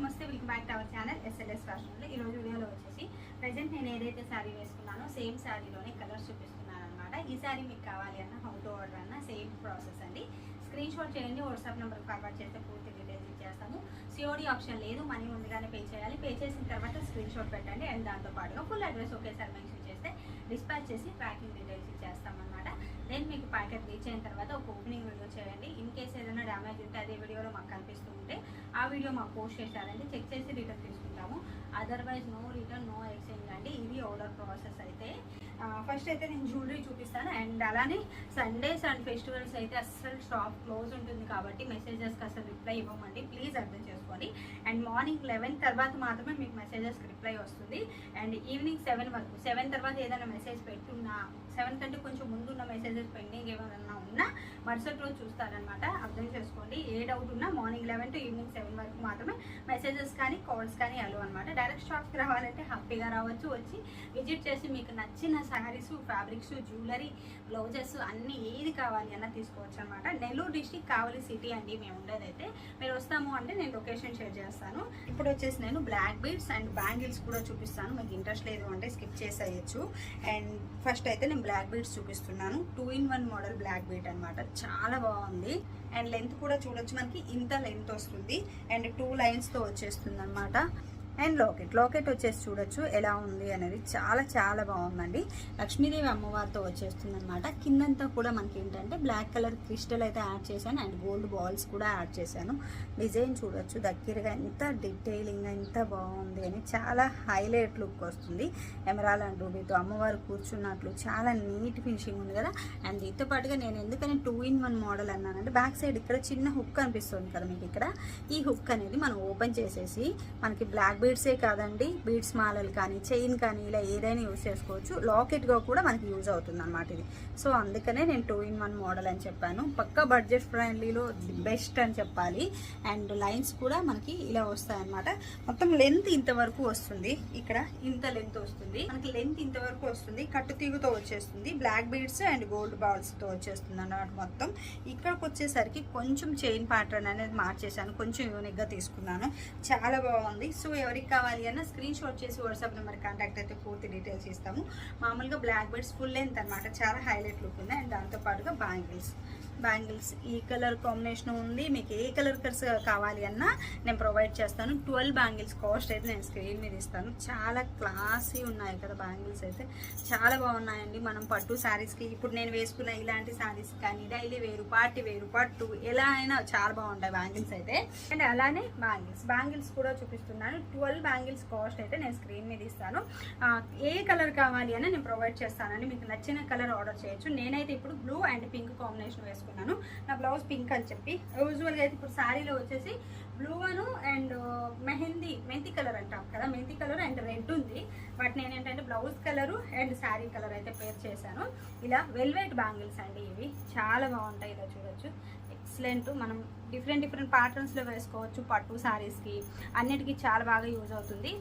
నమస్తే welcome back to our channel SLS ఫ్యాషన్లో ఈ రోజు వీడియోలో వచ్చేసి ప్రజెంట్ నేను ఏదైతే శారీ వేసుకున్నానో సేమ్ శారీలోనే కలర్స్ చూపిస్తున్నాను అనమాట ఈ శారీ మీకు కావాలి అన్న హౌ టు ఆర్డర్ అన్న సేమ్ ప్రాసెస్ అండి. స్క్రీన్ షాట్ చేయండి వాట్సాప్ నెంబర్ ఫార్వర్డ్ చేస్తే పూర్తి డీటెయిల్స్ ఇచ్చేస్తాము. సిఓడి ఆప్షన్ లేదు మనీ ముందుగానే పే చేయాలి. పే చేసిన తర్వాత స్క్రీన్ షాట్ పెట్టండి అండ్ దాంతో పాటుగా ఫుల్ అడ్రస్ ఒకేసారి మెన్షన్ చేస్తే డిస్పాచ్ చేసి ట్రాకింగ్ డీటెయిల్స్ ఇచ్చేస్తామన్నమాట. దెన్ మీకు ప్యాకెట్ రీచ్ అయిన తర్వాత ఒక ఓపెనింగ్ వీడియో చేయండి. ఇన్ కేస్ ఏదైనా డ్యామేజ్ ఉంటే అదే వీడియోలో మాకు కనిపిస్తూ ఉంటే ఆ వీడియో మాకు పోస్ట్ చేశారండి చెక్ చేసి రిటర్న్ తీసుకుంటాము. Otherwise no return no exchange అండి. ఇది ఆర్డర్ ప్రాసెస్ అయితే. ఫస్ట్ అయితే నేను జ్యువెలరీ చూపిస్తాను. అండ్ అలానే సండేస్ అండ్ ఫెస్టివల్స్ అయితే అస్సలు షాప్ క్లోజ్ ఉంటుంది కాబట్టి మెసేజెస్కి అసలు రిప్లై ఇవ్వమండి. ప్లీజ్ అర్థం చేసుకోండి. అండ్ మార్నింగ్ లెవెన్ తర్వాత మాత్రమే మీకు మెసేజెస్కి రిప్లై వస్తుంది. అండ్ ఈవినింగ్ సెవెన్ వరకు సెవెన్ తర్వాత ఏదైనా మెసేజ్ పెట్టున్నా సెవెన్ కంటే కొంచెం ముందున్న మెసేజెస్ పెండింగ్ ఏమైనా ఉన్నా మరుసటి రోజు చూస్తారనమాట అర్థం చేసుకోండి. ఏ డౌట్ ఉన్నా morning eleven to evening seven వరకు మాత్రమే మెసేజెస్ కానీ కాల్స్ కానీ అలో అనమాట డైరెక్ట్ షాప్కి రావాలంటే హ్యాపీగా రావచ్చు. వచ్చి విజిట్ చేసి మీకు నచ్చిన శారీస్ ఫ్యాబ్రిక్స్ జ్యువెలరీ బ్లౌజెస్ అన్నీ ఏది కావాలి అన్న తీసుకోవచ్చు అనమాట నెల్లూరు డిస్టిక్ కావలి సిటీ అండి. మేము ఉండేదైతే మీరు వస్తాము అంటే నేను లొకేషన్ షేర్ చేస్తాను. ఇప్పుడు వచ్చేసి నేను బ్లాక్ బీడ్స్ అండ్ బ్యాంగిల్స్ కూడా చూపిస్తాను. మీకు ఇంట్రెస్ట్ లేదు అంటే స్కిప్ చేసేయచ్చు. అండ్ ఫస్ట్ అయితే నేను బ్లాక్ బీడ్స్ చూపిస్తున్నాను. Two in one model black beat అనమాట చాలా బాగుంది. అండ్ లెంత్ కూడా చూడొచ్చు. మనకి ఇంత లెంత్ వస్తుంది. అండ్ టూ లైన్స్తో వచ్చేస్తుంది అనమాట అండ్ లాకెట్. లాకెట్ వచ్చేసి చూడొచ్చు ఎలా ఉంది అనేది చాలా చాలా బాగుందండి. లక్ష్మీదేవి అమ్మవారితో వచ్చేస్తుంది అనమాట కిందంతా కూడా మనకి ఏంటంటే బ్లాక్ కలర్ క్రిస్టల్ అయితే యాడ్ చేశాను అండ్ గోల్డ్ బాల్స్ కూడా యాడ్ చేశాను. డిజైన్ చూడొచ్చు. దగ్గరగా ఎంత డీటెయిలింగ్ ఎంత బాగుంది అని చాలా హైలైట్ లుక్ వస్తుంది. ఎమరాల్ అండ్ రూబీతో అమ్మవారు కూర్చున్నట్లు చాలా నీట్ ఫినిషింగ్ ఉంది కదా. అండ్ దీంతో పాటుగా నేను ఎందుకని టూ ఇన్ వన్ మోడల్ అన్నానంటే బ్యాక్ సైడ్ ఇక్కడ చిన్న హుక్ అనిపిస్తుంది కదా మీకు ఇక్కడ. ఈ హుక్ అనేది మనం ఓపెన్ చేసేసి మనకి బ్లాక్ బీడ్సే కాదండి. బీడ్స్ మాలలు కానీ చైన్ కానీ ఇలా ఏదైనా యూజ్ చేసుకోవచ్చు. లాకెట్గా కూడా మనకి యూజ్ అవుతుంది అనమాట ఇది. సో అందుకనే నేను టూ ఇన్ వన్ మోడల్ అని చెప్పాను. పక్క బడ్జెట్ ఫ్రెండ్లీలో ది బెస్ట్ అని చెప్పాలి. అండ్ లైన్స్ కూడా మనకి ఇలా వస్తాయన్నమాట. మొత్తం లెంత్ ఇంతవరకు వస్తుంది. ఇక్కడ ఇంత లెంత్ వస్తుంది. మనకి లెంత్ ఇంతవరకు వస్తుంది. కట్టు తీగుతో వచ్చేస్తుంది. బ్లాక్ బీడ్స్ అండ్ గోల్డ్ బాల్స్తో వచ్చేస్తుంది అన్నమాట మొత్తం. ఇక్కడికి వచ్చేసరికి కొంచెం చైన్ ప్యాటర్న్ అనేది మార్చేసాను కొంచెం యూనిక్గా తీసుకున్నాను. చాలా బాగుంది. సో ఎవరికి కావాలి అన్న స్క్రీన్ షాట్ చేసి వాట్సాప్ నెంబర్ కాంటాక్ట్ అయితే పూర్తి డీటెయిల్స్ ఇస్తాము. మామూలుగా బ్లాక్ బెడ్స్ ఫుల్ లెంత్ అనమాట చాలా హైలైట్ లుక్ ఉంది అండ్ దాంతోపాటుగా బ్యాంగిల్స్ బ్యాంగిల్స్. ఈ కలర్ కాంబినేషన్ ఉంది. మీకు ఏ కలర్ కలర్స్ కావాలి అన్నా నేను ప్రొవైడ్ చేస్తాను. ట్వెల్వ్ బ్యాంగిల్స్ కాస్ట్ అయితే నేను స్క్రీన్ మీద ఇస్తాను. చాలా క్లాసీ ఉన్నాయి కదా బ్యాంగిల్స్ అయితే. చాలా బాగున్నాయండి. మనం పట్టు శారీస్కి ఇప్పుడు నేను వేసుకున్న ఇలాంటి శారీస్ కానీ డైలీ వేరు పార్టీ వేరు పట్టు ఎలా అయినా చాలా బాగుంటాయి బ్యాంగిల్స్ అయితే. అండ్ అలానే బ్యాంగిల్స్. బ్యాంగిల్స్ కూడా చూపిస్తున్నాను. ట్వెల్వ్ బ్యాంగిల్స్ కాస్ట్ అయితే నేను స్క్రీన్ మీద ఇస్తాను. ఏ కలర్ కావాలి అని నేను ప్రొవైడ్ చేస్తానండి మీకు నచ్చిన కలర్ ఆర్డర్ చేయొచ్చు. నేనైతే ఇప్పుడు బ్లూ అండ్ పింక్ కాంబినేషన్ వేసుకున్నాను. నా బ్లౌజ్ పింక్ అని చెప్పి. యూజువల్గా అయితే ఇప్పుడు శారీలో వచ్చేసి బ్లూ అను అండ్ మెహందీ మెంతి కలర్ అంటాం కదా. మెంతి కలర్ అండ్ రెడ్ ఉంది. బట్ నేను ఏంటంటే blouse colour and sari colour అయితే పేర్ చేశాను. ఇలా వెల్వెట్ బ్యాంగిల్స్ అండి ఇవి. చాలా బాగుంటాయి ఇలా చూడొచ్చు. ఎక్సలెంట్ మనం డిఫరెంట్ డిఫరెంట్ ప్యాటర్న్స్లో వేసుకోవచ్చు పట్టు శారీస్కి అన్నిటికీ చాలా బాగా యూజ్ అవుతుంది.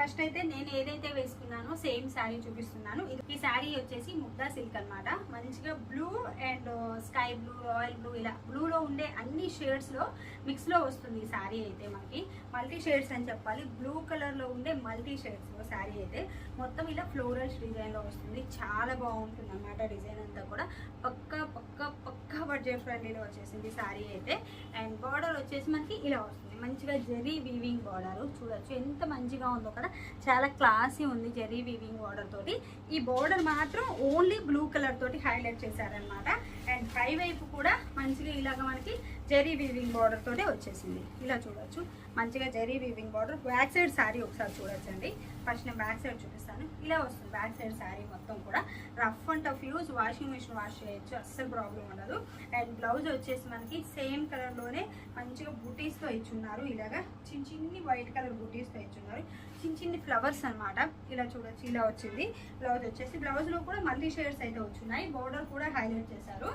ఫస్ట్ అయితే నేను ఏదైతే వేసుకున్నానో సేమ్ శారీ చూపిస్తున్నాను. ఇది- ఈ శారీ వచ్చేసి ముద్దా సిల్క్ అన్నమాట. మంచిగా blue and sky blue royal blue ఇలా బ్లూలో ఉండే అన్ని షేడ్స్లో మిక్స్లో వస్తుంది ఈ శారీ అయితే మనకి. మల్టీ షేడ్స్ అని చెప్పాలి. బ్లూ కలర్లో ఉండే మల్టీ షేడ్స్లో శారీ అయితే మొత్తం ఇలా ఫ్లోరల్స్ డిజైన్లో వస్తుంది. చాలా బాగుంటుంది అన్నమాట డిజైన్ అంతా కూడా. పక్క పక్క పక్క బడ్జెట్ ఫ్రెండ్లీలో వచ్చేసింది శారీ అయితే. అండ్ బార్డర్ వచ్చేసి మనకి ఇలా వస్తుంది. మంచిగా జెరీ వీవింగ్ బార్డర్ చూడొచ్చు. ఎంత మంచిగా ఉందో కదా. చాలా క్లాసీ ఉంది జెరీ వీవింగ్ బార్డర్ తోటి. ఈ బార్డర్ మాత్రం ఓన్లీ బ్లూ కలర్ తోటి హైలైట్ చేశారనమాట అండ్ పై వైపు కూడా మంచిగా ఇలాగ మనకి జెరీ వీవింగ్ బార్డర్ తోటి వచ్చేసింది. ఇలా చూడొచ్చు. మంచిగా zari weaving border back side sari ఒకసారి చూడొచ్చండి. ఫస్ట్ నేను బ్యాక్ సైడ్ చూపిస్తాను. ఇలా వస్తుంది బ్యాక్ సైడ్ శారీ మొత్తం కూడా. Rough and tough use. Washing machine wash చేయొచ్చు. అస్సలు ప్రాబ్లం ఉండదు. అండ్ బ్లౌజ్ వచ్చేసి మనకి సేమ్ కలర్లోనే మంచిగా బూటీస్తో ఇచ్చున్నారు. ఇలాగా చిన్న చిన్ని వైట్ కలర్ బూటీస్తో ఇచ్చున్నారు చిన్న చిన్ని ఫ్లవర్స్ అన్నమాట. ఇలా చూడొచ్చు ఇలా వచ్చింది. బ్లౌజ్ వచ్చేసి బ్లౌజ్లో కూడా మల్టీ షేడ్స్ అయితే వచ్చున్నాయి. బోర్డర్ కూడా హైలైట్ చేశారు.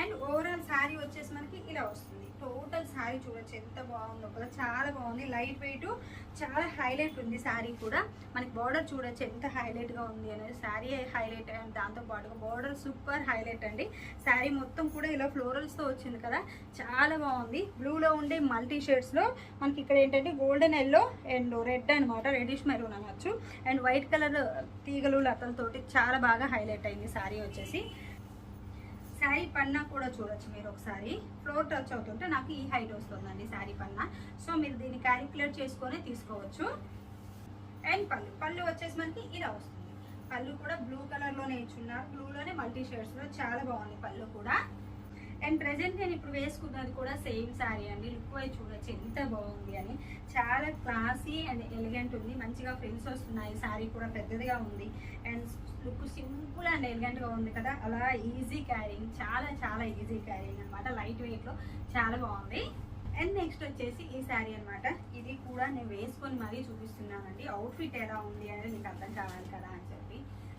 అండ్ ఓవరాల్ శారీ వచ్చేసి మనకి ఇలా వస్తుంది. టోటల్ శారీ చూడొచ్చు ఎంత బాగుందో కదా. చాలా బాగుంది. లైట్ వెయిట్ చాలా హైలైట్ ఉంది శారీ కూడా. మనకి బార్డర్ చూడొచ్చు ఎంత హైలైట్గా ఉంది అనేది. శారీ హైలైట్ అండ్ దాంతో పాటుగా బార్డర్ సూపర్ హైలైట్ అండి. శారీ మొత్తం కూడా ఇలా ఫ్లోరల్స్తో వచ్చింది కదా. చాలా బాగుంది. బ్లూలో ఉండే మల్టీ షేడ్స్లో మనకి ఇక్కడ ఏంటంటే గోల్డెన్ ఎల్లో అండ్ రెడ్ అనమాట రెడిష్ మెరూన్ అనొచ్చు. అండ్ వైట్ కలర్ తీగలు లతలతోటి చాలా బాగా హైలైట్ అయింది శారీ వచ్చేసి. శారీ పన్నా కూడా చూడొచ్చు మీరు ఒకసారి. ఫ్లోర్ టచ్ అవుతుంటే నాకు ఈ హైట్ వస్తుందండి శారీ పన్నా. సో మీరు దీన్ని క్యాలిక్యులేట్ చేసుకొని తీసుకోవచ్చు. అండ్ పళ్ళు. పళ్ళు వచ్చేసి మనకి ఇలా వస్తుంది. పళ్ళు కూడా బ్లూ కలర్లోనే ఇచ్చున్నారు. బ్లూలోనే మల్టీ షేడ్స్లో చాలా బాగుంది పళ్ళు కూడా. అండ్ ప్రజెంట్ నేను ఇప్పుడు వేసుకున్నది కూడా సేమ్ శారీ అండి. లుక్ అయి చూడొచ్చు ఎంత బాగుంది అని. చాలా క్లాసీ అండ్ ఎలిగెంట్ ఉంది. మంచిగా ఫ్రిల్స్ వస్తున్నాయి. శారీ కూడా పెద్దదిగా ఉంది. అండ్ లుక్ సింపుల్ అండ్ ఎలిగెంట్గా ఉంది కదా. అలా ఈజీ క్యారింగ్ చాలా చాలా ఈజీ క్యారింగ్ అనమాట లైట్ వెయిట్లో చాలా బాగుంది. అండ్ నెక్స్ట్ వచ్చేసి ఈ శారీ అన్నమాట. ఇది కూడా నేను వేసుకొని మరీ చూపిస్తున్నానండి. అవుట్ఫిట్ ఎలా ఉంది అనేది మీకు అర్థం కావాలి కదా అని చెప్పి.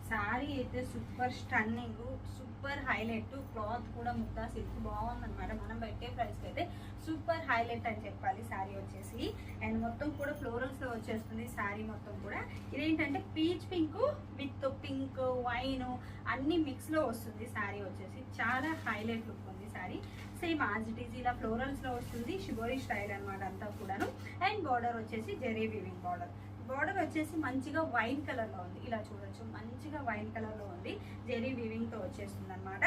శారీ అయితే super stunning super super highlight cloth కూడా ముద్దా సిల్క్ బాగుందన్నమాట. మనం పెట్టే ప్రైస్కి అయితే సూపర్ హైలైట్ అని చెప్పాలి శారీ వచ్చేసి. అండ్ మొత్తం కూడా ఫ్లోరల్స్లో వచ్చేస్తుంది శారీ మొత్తం కూడా. ఇదేంటంటే peach pink with pink wine అన్ని మిక్స్లో వస్తుంది శారీ వచ్చేసి. చాలా హైలైట్ లుక్ ఉంది శారీ. సేమ్ యాజ్ ఇట్ ఇలా ఫ్లోరల్స్లో వస్తుంది. షిబోరి స్టైల్ అన్నమాట అంతా కూడాను. అండ్ బార్డర్ వచ్చేసి జెరీ వివింగ్ బార్డర్ బార్డర్ వచ్చేసి మంచిగా వైన్ కలర్లో ఉంది. ఇలా చూడొచ్చు. మంచిగా వైన్ కలర్లో ఉంది. జెరీ వీవింగ్తో వచ్చేస్తుంది అనమాట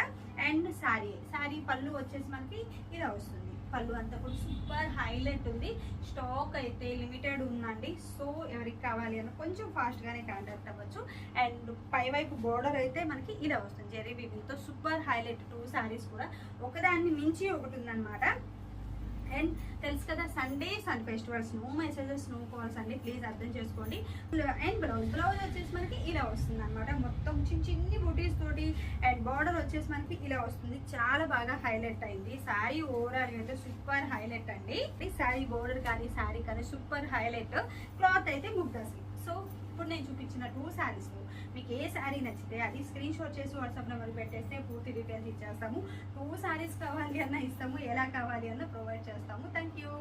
అండ్ శారీ శారీ పళ్ళు వచ్చేసి మనకి ఇలా వస్తుంది. పళ్ళు అంతా కూడా సూపర్ హైలైట్ ఉంది. స్టాక్ అయితే లిమిటెడ్ ఉందండి. సో ఎవరికి కావాలి అని కొంచెం ఫాస్ట్గానే కాంటాక్ట్ అవ్వచ్చు. అండ్ పై వైపు బోర్డర్ అయితే మనకి ఇలా వస్తుంది. Zari weaving super highlight two saris కూడా. ఒకదాన్ని మించి ఒకటి ఉందన్నమాట. అండ్ తెలుసు కదా Sunday sun festivals no messages no calls అండి ప్లీజ్ అర్థం చేసుకోండి. అండ్ బ్లౌజ్ బ్లౌజ్ వచ్చేసి మనకి ఇలా వస్తుంది అనమాట మొత్తం చిన్న చిన్ని బూటీస్ తోటి అండ్ బార్డర్ వచ్చేసి మనకి ఇలా వస్తుంది. చాలా బాగా హైలైట్ అయింది. శారీ ఓవరాల్ అయితే సూపర్ హైలైట్ అండి. శారీ బోర్డర్ కానీ శారీ కానీ సూపర్ హైలైట్ క్లాత్ అయితే ముగ్గు సో ఇప్పుడు నేను చూపించిన టూ శారీస్ మీకు ఏ శారీ నచ్చితే అది స్క్రీన్ షాట్ చేసి వాట్సాప్ నెంబర్ పెట్టేస్తే పూర్తి డీటెయిల్స్ ఇచ్చేస్తాము. టూ శారీస్ కావాలి అన్న ఇస్తాము. ఎలా కావాలి అన్న ప్రొవైడ్ చేస్తాము. Thank you